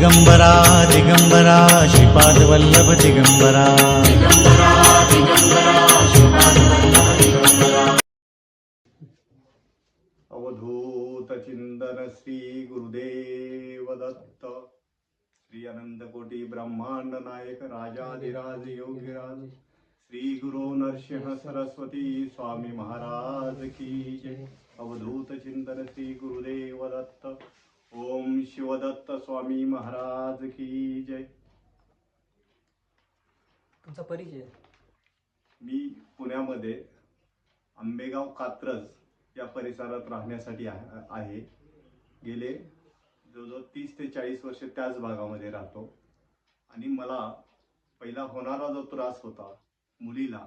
दिगंबरा दिगंबरा श्रीपादवल्लभ दिगंबरा. अवधूत चिंतन श्री गुरुदेव दत्त श्री अनंतकोटी ब्रह्मांड नायक राजाधिराज योगीराज श्री गुरु नरसिंह सरस्वती स्वामी महाराज की जय. अवधूत चिंतन श्री गुरुदेव दत्त शिवदत्त स्वामी महाराज की जय. तुमचा परिचय? मी पुण्यामध्ये आंबेगाव कात्रज या परिसरात राहण्यासाठी आहे आहे. गेले जवळजवळ तीस ते चाळीस वर्ष त्याच भागामध्ये राहतो. आणि मला पहिला होणारा जो त्रास होता मुलीला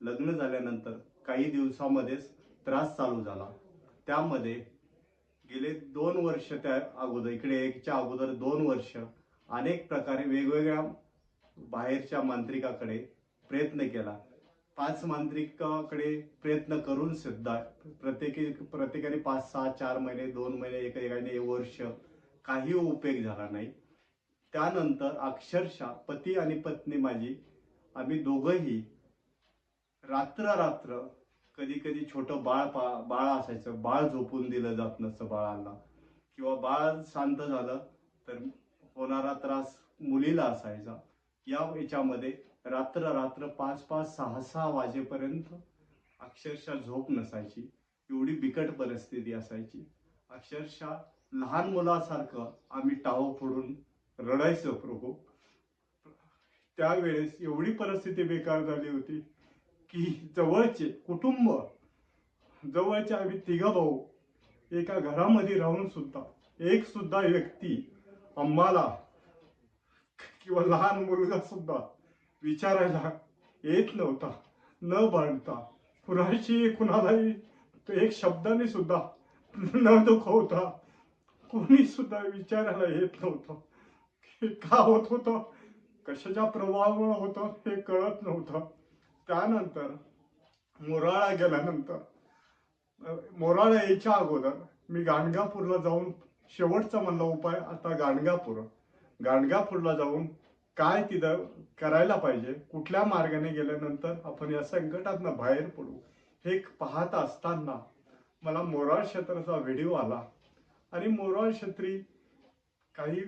लग्न झाल्यानंतर काही दिवसामध्येच त्रास चालू झाला. त्यामध्ये गेले दोन वर्ष त्या अगोदर इकडे एकच्या अगोदर दोन वर्ष अनेक प्रकारे वेगवेगळ्या बाहेरच्या मांत्रिकाकडे प्रयत्न केला. पाच मांत्रिकाकडे प्रयत्न करून सुद्धा प्रत्येकी प्रत्येकाने पाच सहा चार महिने दोन महिने एका एकाने वर्ष काही उपयोग झाला नाही. त्यानंतर अक्षरशः पती आणि पत्नी माझी आम्ही दोघंही रात्र रात्र कधी कधी छोटं बाळ पा बाळ असायचं. बाळ झोपून दिलं जात नसतं बाळाला. किंवा बाळ शांत झालं तर होणारा त्रास मुलीला असायचा. या याच्यामध्ये रात्र रात्र पाच पाच सहा सहा वाजेपर्यंत अक्षरशः झोप नसायची. एवढी बिकट परिस्थिती असायची. अक्षरशः लहान मुलासारखं आम्ही टाहो फोडून रडायचो प्रभू. त्यावेळेस एवढी परिस्थिती बेकार झाली होती. की जवळचे कुटुंब जवळचे आम्ही तिघा भाऊ एका घरामध्ये राहून सुद्धा एक सुद्धा व्यक्ती आम्हाला किंवा लहान मुलगा सुद्धा विचारायला येत नव्हता न भांडता. कुणाशी कुणालाही तो एक शब्दाने सुद्धा न दुखवता कोणी सुद्धा विचारायला येत नव्हतं. हे का होत होतं? कशाच्या प्रभावामुळे होतं हे कळत नव्हतं. त्यानंतर मोराळा गेल्यानंतर मोराळा यायच्या अगोदर मी गाणगापूरला जाऊन शेवटचा म्हणला उपाय आता गाणगापूर. गाणगापूरला जाऊन काय तिथं करायला पाहिजे कुठल्या मार्गाने गेल्यानंतर आपण या संकटातनं बाहेर पडू हे पाहत असताना मला मोराळ क्षेत्राचा व्हिडिओ आला. आणि मोराळ क्षेत्री काही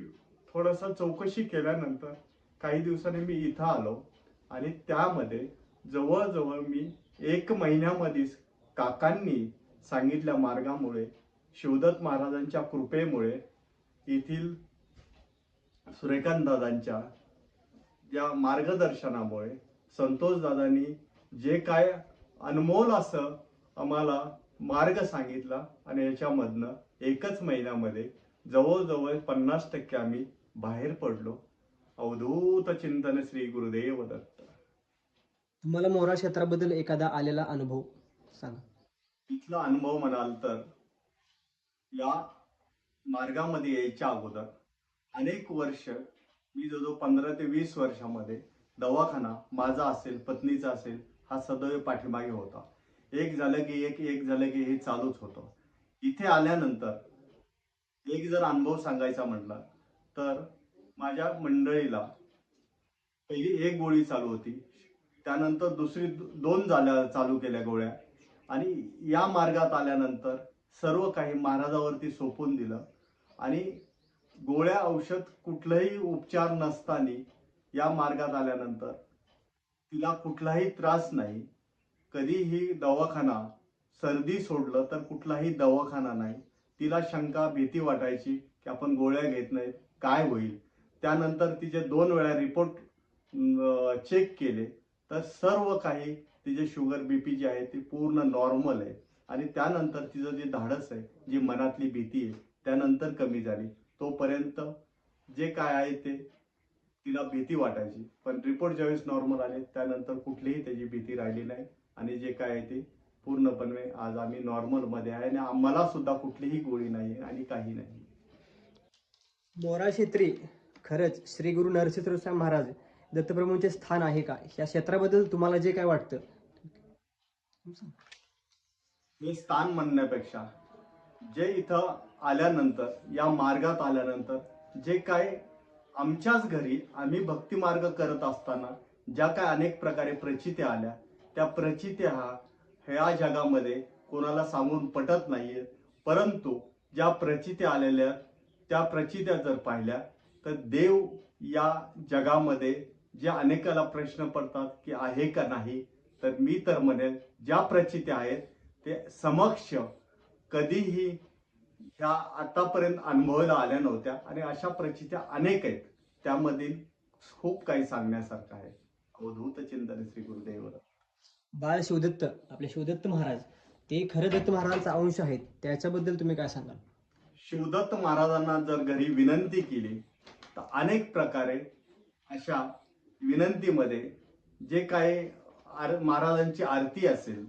थोडासा चौकशी केल्यानंतर काही दिवसांनी मी इथं आलो आणि त्यामध्ये जवळजवळ मी एक महिन्यामध्येच काकांनी सांगितल्या मार्गामुळे शिवदत्त महाराजांच्या कृपेमुळे येथील सूर्यकांत दादांच्या या मार्गदर्शनामुळे संतोषदादांनी जे काय अनमोल असं आम्हाला मार्ग सांगितला आणि याच्यामधनं एकच महिन्यामध्ये जवळजवळ पन्नास टक्के आम्ही बाहेर पडलो. अवधूत चिंतन श्री गुरुदेव दत्त. तुम्हाला मोरा क्षेत्राबद्दल एखादा आलेला अनुभव सांगा. तिथला अनुभव म्हणाल तर या मार्गामध्ये यायच्या अगोदर अनेक वर्ष मी जवळजवळ पंधरा ते वीस वर्षामध्ये दवाखाना माझा असेल पत्नीचा असेल हा सदैव पाठीमागे होता. एक झालं की एक एक झालं की हे चालूच होतं. इथे आल्यानंतर एक जर अनुभव सांगायचा म्हटला तर माझ्या मंडळीला पहिली एक गोळी चालू होती. त्यानंतर दुसरी दोन झाल्या चालू केल्या गोळ्या. आणि या मार्गात आल्यानंतर सर्व काही महाराजावरती सोपून दिलं. आणि गोळ्या औषध कुठलंही उपचार नसताना या मार्गात आल्यानंतर तिला कुठलाही त्रास नाही. कधीही दवाखाना सर्दी सोडलं तर कुठलाही दवाखाना नाही. तिला शंका भीती वाटायची की आपण गोळ्या घेत नाही काय होईल? त्यानंतर तिचे दोन वेळा रिपोर्ट चेक केले. तर सर्व काही तिचे शुगर बीपी जे आहे ते पूर्ण नॉर्मल आहे. आणि त्यानंतर तिचं जे धाडस आहे जी मनातली भीती आहे त्यानंतर कमी झाली. तोपर्यंत जे काय आहे ते तिला भीती वाटायची. पण रिपोर्ट ज्यावेळेस नॉर्मल आले त्यानंतर कुठलीही त्याची भीती राहिली नाही. आणि जे काय आहे ते पूर्णपणे आज आम्ही नॉर्मलमध्ये आहे. आणि आम्हाला सुद्धा कुठलीही गोळी नाही आहे आणि काही नाही मोरा क्षेत्री खरंच श्री गुरु नरसिंह महाराज दत्तप्रभूंचे स्थान आहे का? या क्षेत्राबद्दल तुम्हाला जे काय वाटतं? हे स्थान म्हणण्यापेक्षा जे इथं आल्यानंतर या मार्गात आल्यानंतर जे काय आमच्याच घरी आम्ही भक्तिमार्ग करत असताना ज्या काय अनेक प्रकारे प्रचित्या आल्या त्या प्रचित्या हा ह्या जगामध्ये कोणाला सांगून पटत नाहीये. परंतु ज्या प्रचित्या आलेल्या त्या प्रचित्या जर पाहिल्या तर देव या जगामध्ये जे अनेकाला प्रश्न पडतात की आहे का नाही तर मी तर म्हणेल ज्या प्रचित्या आहेत ते समक्ष कधीही ह्या आतापर्यंत अनुभवायला आल्या नव्हत्या आणि अशा प्रचित्या अनेक आहेत. त्यामधील खूप काही सांगण्यासारखं आहे. अवधूत चिंतन श्री गुरुदेव. बाळ शिवदत्त आपले शिवदत्त महाराज ते खरं दत्त महाराजांचा अंश आहेत त्याच्याबद्दल तुम्ही काय सांगाल? शिवदत्त महाराजांना जर घरी विनंती केली तर अनेक प्रकारे अशा विनंतीमध्ये जे काही आर महाराजांची आरती असेल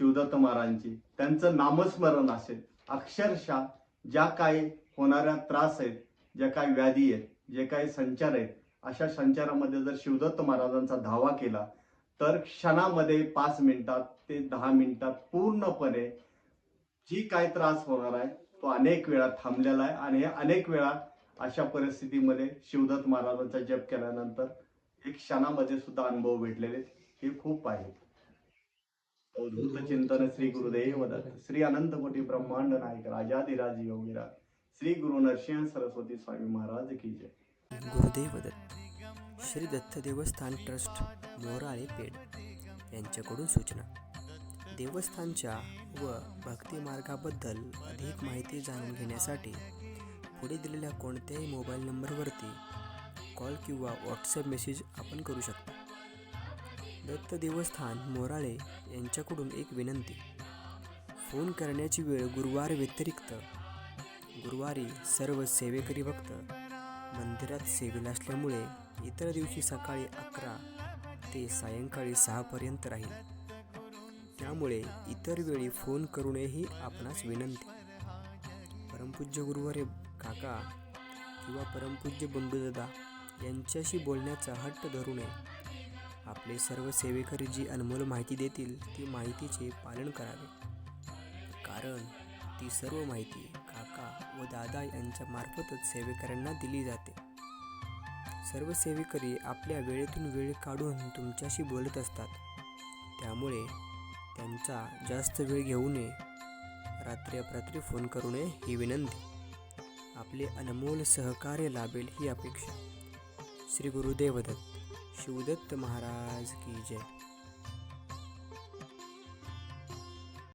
शिवदत्त महाराजांची त्यांचं नामस्मरण असेल अक्षरशः ज्या काही होणाऱ्या त्रास आहेत ज्या काही व्याधी आहेत जे काही संचार आहेत अशा संचारामध्ये जर शिवदत्त महाराजांचा धावा केला तर क्षणामध्ये पाच मिनिटात ते दहा मिनिटात पूर्णपणे जी काय त्रास होणार आहे तो अनेक वेळा थांबलेला आहे. आणि हे अनेक वेळा अशा परिस्थितीमध्ये शिवदत्त महाराजांचा जप केल्यानंतर एक क्षणामध्ये सुद्धा अनुभव भेटलेले हे खूप आहे. अवधूत चिंतन श्री गुरुदेव दत्त श्री अनंत कोटी ब्रह्मांड नायक राजाधिराज योगीराज श्री गुरु नरसिंह सरस्वती स्वामी महाराज की जय. गुरुदेव दत्त श्री दत्त देवस्थान ट्रस्ट मोराळे पेड यांच्याकडून सूचना. देवस्थानच्या व भक्ती मार्गाबद्दल अधिक माहिती जाणून घेण्यासाठी पुढे दिलेल्या कोणत्याही मोबाईल नंबरवरती कॉल किंवा व्हॉट्सअप मेसेज आपण करू शकता. दत्त देवस्थान मोराळे यांच्याकडून एक विनंती. फोन करण्याची वेळ गुरुवार व्यतिरिक्त. गुरुवारी सर्व सेवेकरी भक्त मंदिरात सेवेला असल्यामुळे इतर दिवशी सकाळी अकरा ते सायंकाळी सहापर्यंत राहील. त्यामुळे इतर वेळी फोन करूनही आपणास विनंती. परमपूज्य गुरुवारे काका किंवा परमपूज्य बंडूदादा यांच्याशी बोलण्याचा हट्ट धरू नये. आपले सर्व सेवेकरी जी अनमोल माहिती देतील ती माहितीचे पालन करावे. कारण ती सर्व माहिती काका व दादा यांच्या मार्फतच सेवेकऱ्यांना दिली जाते. सर्व सेवेकरी आपल्या वेळेतून वेळ काढून तुमच्याशी बोलत असतात. त्यामुळे त्यांचा जास्त वेळ घेऊ नये. रात्री अपरात्री फोन करू नये ही विनंती. आपले अनमोल सहकार्य लाभेल ही अपेक्षा. श्री गुरुदेवदत्त शिवदत्त महाराज की जय.